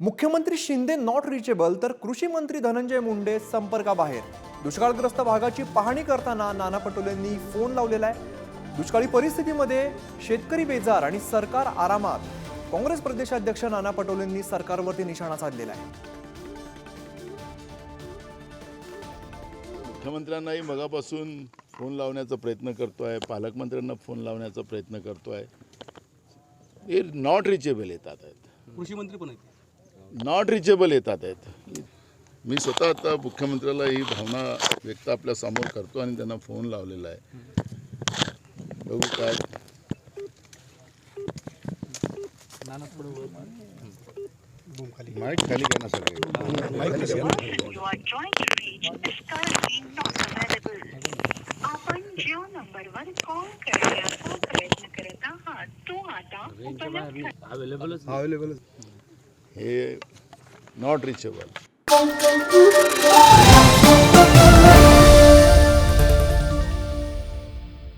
मुख्यमंत्री Shinde not reachable तर कृषी मंत्री धनंजय मुंडे संपर्काबाहेर. दुष्काळग्रस्त भागाची पाहणी करताना नाना पटोलेंनी फोन लावलेला आहे. दुष्काळी परिस्थितीमध्ये शेतकरी बेजार आणि सरकार आरामात. काँग्रेस प्रदेशाध्यक्ष नाना पटोलेंनी सरकारवरती निशाणा साधलेला आहे. मुख्यमंत्र्यांनाही मगापासून फोन लावण्याचा प्रयत्न करतो आहे पालकमंत्र्यांना फोन लावण्याचा प्रयत्न करतो आहे हे नॉट रिचेबल येतात कृषी मंत्री पण आहेत. नॉट रिचेबल येतात आहेत. मी स्वतः आता मुख्यमंत्र्याला ही भावना व्यक्त आपल्यासमोर करतो आणि त्यांना फोन लावलेला आहे. बघू काय. माईक खाली घ्या ना सगळे. आपण नंबरवर कॉल करण्याचा प्रयत्न करत आहात. तो आता उपलब्ध हे नॉट रिचेबल